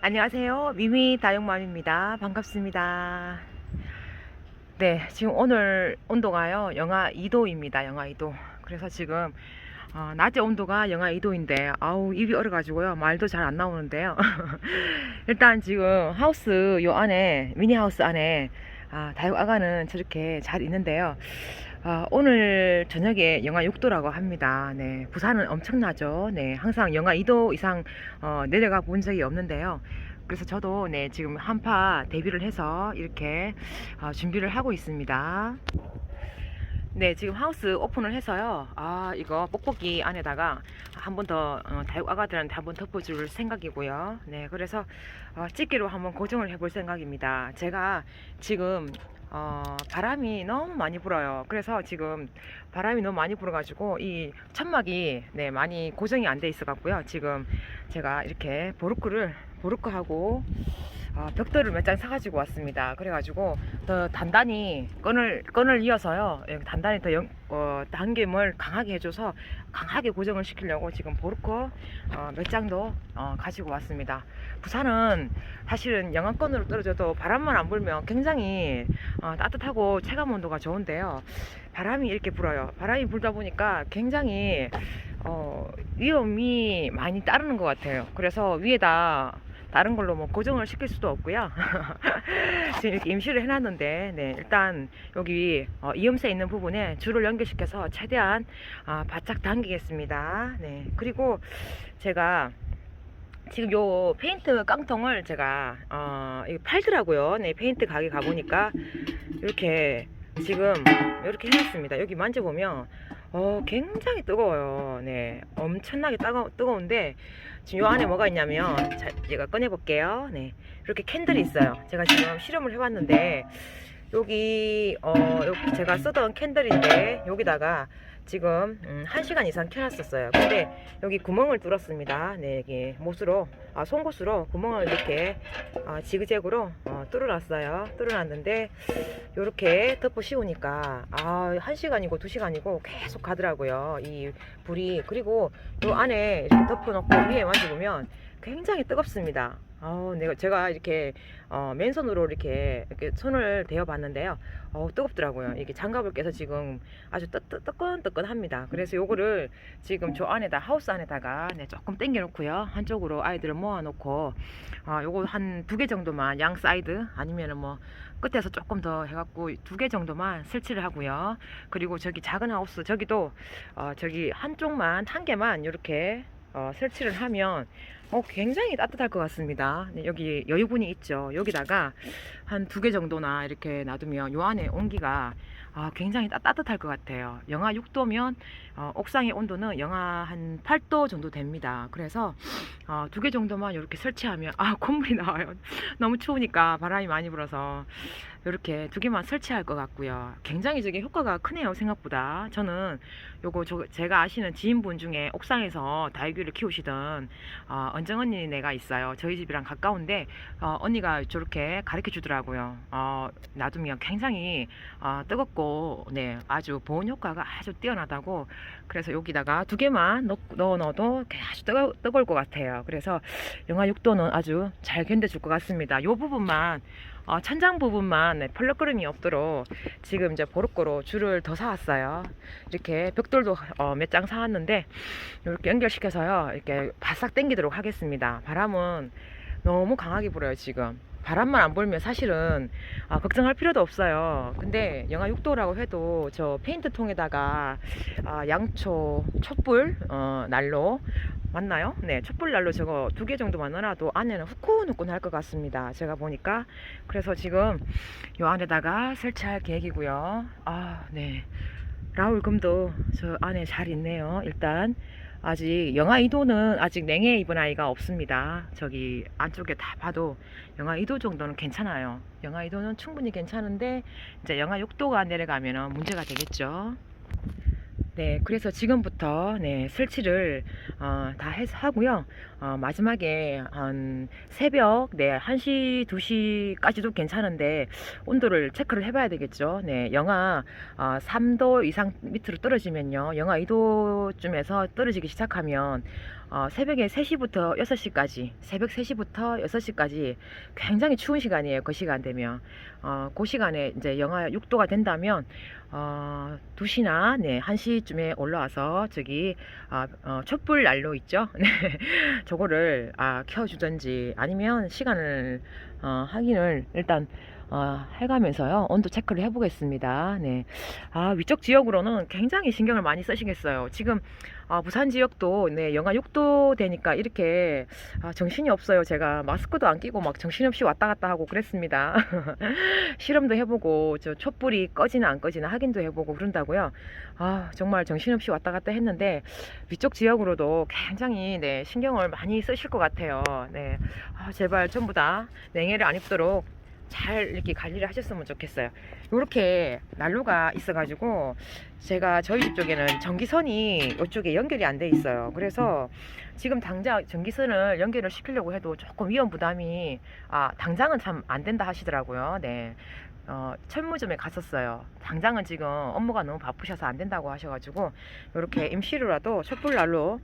안녕하세요. 미미 다육맘입니다. 반갑습니다. 네, 지금 오늘 온도가요, 영하 2도입니다. 영하 2도. 그래서 지금, 어, 낮에 온도가 영하 2도인데, 아우, 입이 얼어가지고요. 말도 잘 안 나오는데요. 일단 지금 하우스 요 안에, 미니 하우스 안에, 아, 다육 아가는 저렇게 잘 있는데요. 아, 오늘 저녁에 영하 6도라고 합니다. 네, 부산은 엄청나죠. 네, 항상 영하 2도 이상 어, 내려가 본 적이 없는데요. 그래서 저도 네, 지금 한파 대비를 해서 이렇게 어, 준비를 하고 있습니다. 네, 지금 하우스 오픈을 해서요. 아, 이거 뽁뽁이 안에다가 한 번 더 어, 다육 아가들한테 한 번 덮어줄 생각이고요. 네, 그래서 어, 집게로 한번 고정을 해볼 생각입니다. 제가 지금 어, 바람이 너무 많이 불어요. 그래서 지금 바람이 너무 많이 불어가지고 이 천막이 네, 많이 고정이 안 돼 있어 갖고요. 지금 제가 이렇게 보르크를 보르크하고 어, 벽돌을 몇 장 사가지고 왔습니다. 그래가지고 더 단단히 끈을 끈을 이어서요. 예, 단단히 더 연, 어, 당김을 강하게 해줘서 강하게 고정을 시키려고 지금 보르크 어, 몇 장도 어, 가지고 왔습니다. 부산은 사실은 영하권으로 떨어져도 바람만 안 불면 굉장히 어, 따뜻하고 체감 온도가 좋은데요. 바람이 이렇게 불어요. 바람이 불다 보니까 굉장히 어, 위험이 많이 따르는 것 같아요. 그래서 위에다 다른 걸로 뭐 고정을 시킬 수도 없고요. 지금 이렇게 임시를 해놨는데, 네, 일단 여기 어, 이음새 있는 부분에 줄을 연결시켜서 최대한 아, 바짝 당기겠습니다. 네, 그리고 제가 지금 요 페인트 깡통을 제가 어, 팔더라고요. 네, 페인트 가게 가보니까 이렇게 지금 이렇게 해놨습니다. 여기 만져보면 어, 굉장히 뜨거워요. 네, 엄청나게 따가, 뜨거운데 지금 요 안에 뭐가 있냐면 자, 제가 꺼내볼게요. 네, 이렇게 캔들이 있어요. 제가 지금 실험을 해봤는데 여기 어 여기 제가 쓰던 캔들인데 여기다가 지금 음, 1시간 이상 켜놨었어요. 근데 여기 구멍을 뚫었습니다. 네, 여기 못으로 아, 송곳으로 구멍을 이렇게 어, 지그재그로 어, 뚫어놨어요. 뚫어놨는데 이렇게 덮어 씌우니까 아, 1시간이고 2시간이고 계속 가더라고요. 이 불이 그리고 요 안에 이렇게 덮어놓고 위에 만져보면 굉장히 뜨겁습니다. 어, 내가 제가 이렇게 어, 맨손으로 이렇게, 이렇게 손을 대어 봤는데요. 어, 뜨겁더라고요. 이게 장갑을 껴서 지금 아주 뜨, 뜨, 뜨끈뜨끈합니다. 그래서 요거를 지금 저 안에다 하우스 안에다가 네, 조금 당겨 놓고요. 한쪽으로 아이들을 모아 놓고 아, 요거 한 두 개 정도만 양 사이드 아니면은 뭐 끝에서 조금 더 해 갖고 두 개 정도만 설치를 하고요. 그리고 저기 작은 하우스 저기도 어, 저기 한쪽만 한 개만 이렇게 어, 설치를 하면 어, 굉장히 따뜻할 것 같습니다. 네, 여기 여유분이 있죠. 여기다가 한 두 개 정도나 이렇게 놔두면 요 안에 온기가 아, 굉장히 따, 따뜻할 것 같아요. 영하 6도면 어, 옥상의 온도는 영하 한 8도 정도 됩니다. 그래서 어, 두 개 정도만 이렇게 설치하면 아 콧물이 나와요. 너무 추우니까 바람이 많이 불어서 이렇게 두 개만 설치할 것 같고요. 굉장히 저게 효과가 크네요 생각보다. 저는 요거 저, 제가 아시는 지인분 중에 옥상에서 다육이를 키우시던 어, 언정 언니네가 있어요. 저희 집이랑 가까운데 어, 언니가 저렇게 가르쳐 주더라고요. 어, 놔두면 굉장히 어, 뜨겁고 네 아주 보온 효과가 아주 뛰어나다고 그래서 여기다가 두 개만 넣, 넣어 넣어도 아주 뜨거, 뜨거울 것 같아요. 그래서 영하 6도는 아주 잘 견뎌줄 것 같습니다. 요 부분만 어, 천장 부분만 네, 펄럭거림이 없도록 지금 이제 보르코로 줄을 더 사왔어요. 이렇게 벽돌도 어, 몇 장 사왔는데 이렇게 연결시켜서요. 이렇게 바싹 당기도록 하겠습니다. 바람은 너무 강하게 불어요 지금. 바람만 안 불면 사실은 아, 걱정할 필요도 없어요. 근데 영하 6도라고 해도 저 페인트 통에다가 아, 양초 촛불 어, 난로 맞나요? 네, 촛불 난로 저거 두 개 정도만 넣어놔도 안에는 후끈후끈 할 것 같습니다. 제가 보니까 그래서 지금 요 안에다가 설치할 계획이고요. 아, 네. 라울 금도 저 안에 잘 있네요. 일단 아직 영하 2도는 아직 냉해 입은 아이가 없습니다. 저기 안쪽에 다 봐도 영하 2도 정도는 괜찮아요. 영하 2도는 충분히 괜찮은데 이제 영하 6도가 내려가면 문제가 되겠죠. 네, 그래서 지금부터 네, 설치를 어, 다 해서 하고요. 어, 마지막에 한 새벽 네, 1시, 2시까지도 괜찮은데 온도를 체크를 해봐야 되겠죠. 네, 영하 어, 3도 이상 밑으로 떨어지면요. 영하 2도쯤에서 떨어지기 시작하면 어, 새벽에 3시부터 6시까지, 새벽 3시부터 6시까지 굉장히 추운 시간이에요. 그 시간 되면. 어, 그 시간에 이제 영하 6도가 된다면, 어, 2시나, 네, 1시쯤에 올라와서 저기, 아, 어, 촛불 난로 있죠? 네. 저거를, 아, 켜주든지 아니면 시간을, 어, 확인을 일단, 어, 해가면서요. 온도 체크를 해보겠습니다. 네. 아, 위쪽 지역으로는 굉장히 신경을 많이 쓰시겠어요. 지금, 아, 부산 지역도, 네, 영하 6도 되니까 이렇게, 아, 정신이 없어요. 제가 마스크도 안 끼고 막 정신없이 왔다 갔다 하고 그랬습니다. 실험도 해보고, 저 촛불이 꺼지나 안 꺼지나 확인도 해보고 그런다고요. 아, 정말 정신없이 왔다 갔다 했는데, 위쪽 지역으로도 굉장히, 네, 신경을 많이 쓰실 것 같아요. 네. 아, 제발 전부 다 냉해를 안 입도록 잘 이렇게 관리를 하셨으면 좋겠어요. 이렇게 난로가 있어 가지고 제가 저희 집 쪽에는 전기선이 이쪽에 연결이 안 돼 있어요. 그래서 지금 당장 전기선을 연결을 시키려고 해도 조금 위험 부담이 아 당장은 참 안 된다 하시더라고요. 네. 어, 철무점에 갔었어요. 당장은 지금 업무가 너무 바쁘셔서 안 된다고 하셔가지고 이렇게 임시로라도 촛불 난로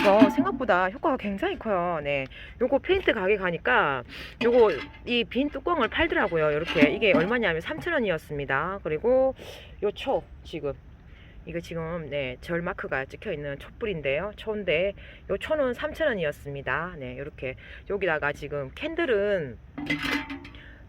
이거 생각보다 효과가 굉장히 커요. 네, 요거 페인트 가게 가니까 요거 이 빈 뚜껑을 팔더라고요. 이렇게 이게 얼마냐면 3,000원이었습니다. 그리고 요 초 지금 이거 지금 네, 절 마크가 찍혀 있는 촛불인데요. 초인데 요 초는 3,000원이었습니다. 네, 이렇게 여기다가 지금 캔들은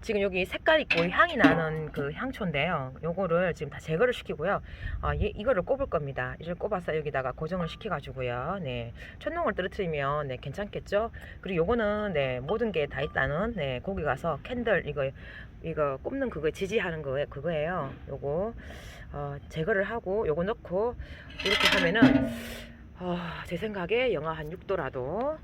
지금 여기 색깔 있고 향이 나는 그 향초인데요. 요거를 지금 다 제거를 시키고요. 아, 이, 이거를 꼽을 겁니다. 이를 꼽아서 여기다가 고정을 시켜가지고요. 네, 천농을 떨어뜨리면 네 괜찮겠죠. 그리고 요거는 네 모든 게 다 있다는 네 거기 가서 캔들 이거 이거 꼽는 그거 지지하는 거 그거예요. 요거 어, 제거를 하고 요거 넣고 이렇게 하면은 어, 제 생각에 영하 한 6도라도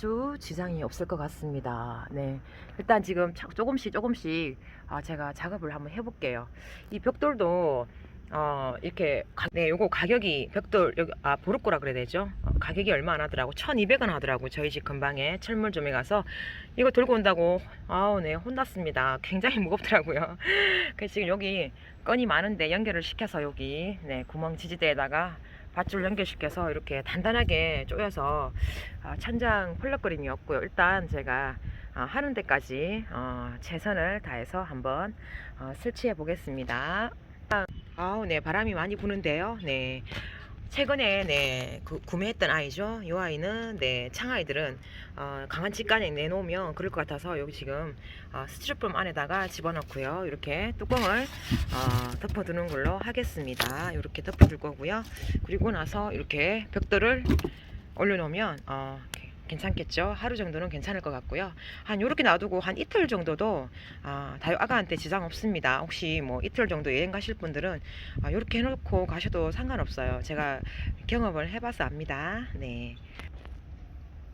아주 지장이 없을 것 같습니다. 네. 일단 지금 차- 조금씩 조금씩 아, 제가 작업을 한번 해볼게요. 이 벽돌도 어, 이렇게 가, 네, 요거 가격이 벽돌 여기 아 보르코라 그래야 되죠? 어, 가격이 얼마 안 하더라고. 1,200원 하더라고. 저희 집 근방에 철물점에 가서 이거 들고 온다고 아우 네 혼났습니다. 굉장히 무겁더라고요. 그래서 지금 여기 건이 많은데 연결을 시켜서 여기 네 구멍 지지대에다가 밧줄 연결시켜서 이렇게 단단하게 쪼여서 아, 천장 펄럭거림이었고요. 일단 제가 아, 하는 데까지 어, 최선을 다해서 한번 어, 설치해 보겠습니다. 아우 네 바람이 많이 부는데요. 네 최근에 네 그, 구매했던 아이죠. 이 아이는 네 창아이들은 어, 강한 직간에 내놓으면 그럴 것 같아서 여기 지금 어, 스티로폼 안에다가 집어넣고요. 이렇게 뚜껑을 어, 덮어두는 걸로 하겠습니다. 이렇게 덮어둘 거고요. 그리고 나서 이렇게 벽돌을 올려놓으면 어, 괜찮겠죠. 하루 정도는 괜찮을 것 같고요. 한 이렇게 놔두고 한 이틀 정도도 아, 다육 아가한테 지장 없습니다. 혹시 뭐 이틀 정도 여행 가실 분들은 아, 이렇게 해놓고 가셔도 상관없어요. 제가 경험을 해봐서 압니다. 네.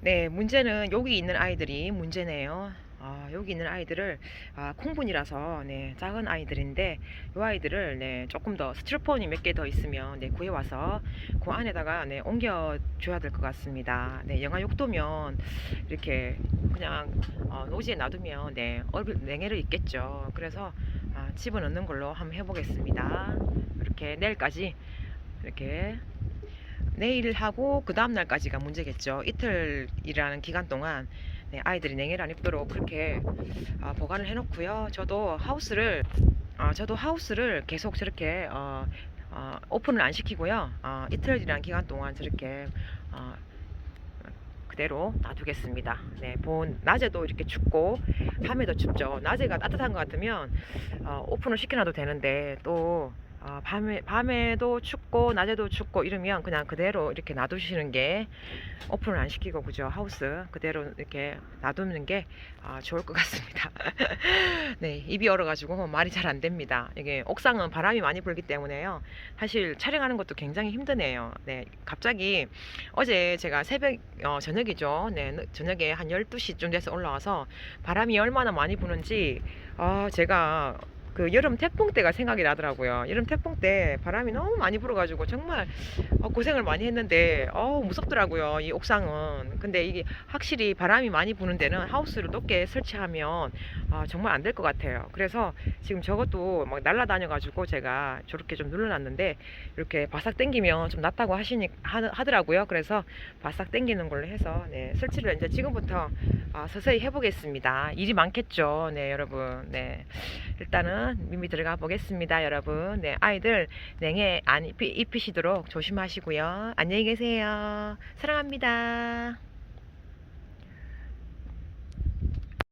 네, 문제는 여기 있는 아이들이 문제네요. 아, 여기 있는 아이들을 아, 콩분이라서 네, 작은 아이들인데 이 아이들을 네, 조금 더 스티로폼이 몇 개 더 있으면 네, 구해 와서 그 안에다가 네, 옮겨 줘야 될 것 같습니다. 네, 영하 6도면 이렇게 그냥 어, 노지에 놔두면 네, 얼굴 냉해를 입겠죠. 그래서 아, 집어넣는 걸로 한번 해보겠습니다. 이렇게 내일까지 이렇게 내일 하고 그 다음 날까지가 문제겠죠. 이틀이라는 기간 동안 네, 아이들이 냉해를 안 입도록 그렇게 아, 보관을 해놓고요. 저도 하우스를 아, 저도 하우스를 계속 저렇게 어, 어, 오픈을 안 시키고요. 어, 이틀이라는 기간 동안 저렇게 어, 그대로 놔두겠습니다. 네, 본 낮에도 이렇게 춥고 밤에도 춥죠. 낮에가 따뜻한 것 같으면 어, 오픈을 시켜놔도 되는데 또 어, 밤에 밤에도 춥고 낮에도 춥고 이러면 그냥 그대로 이렇게 놔두시는 게 오픈을 안 시키고 그죠 하우스 그대로 이렇게 놔두는 게 아, 좋을 것 같습니다. 네 입이 얼어가지고 말이 잘 안 됩니다. 이게 옥상은 바람이 많이 불기 때문에요. 사실 촬영하는 것도 굉장히 힘드네요. 네 갑자기 어제 제가 새벽 어, 저녁이죠. 네 저녁에 한 12시쯤 돼서 올라와서 바람이 얼마나 많이 부는지 아 제가 그 여름 태풍 때가 생각이 나더라고요. 여름 태풍 때 바람이 너무 많이 불어가지고 정말 어, 고생을 많이 했는데 어 무섭더라고요. 이 옥상은. 근데 이게 확실히 바람이 많이 부는 데는 하우스를 높게 설치하면 아, 정말 안 될 것 같아요. 그래서 지금 저것도 막 날라다녀가지고 제가 저렇게 좀 눌러놨는데 이렇게 바싹 당기면 좀 낫다고 하시니 하, 하더라고요. 그래서 바싹 당기는 걸로 해서 네, 설치를 이제 지금부터 아, 서서히 해보겠습니다. 일이 많겠죠, 네 여러분. 네 일단은 미미 들어가 보겠습니다, 여러분. 네 아이들 냉해 안 입히, 입히시도록 조심하시고요. 안녕히 계세요. 사랑합니다.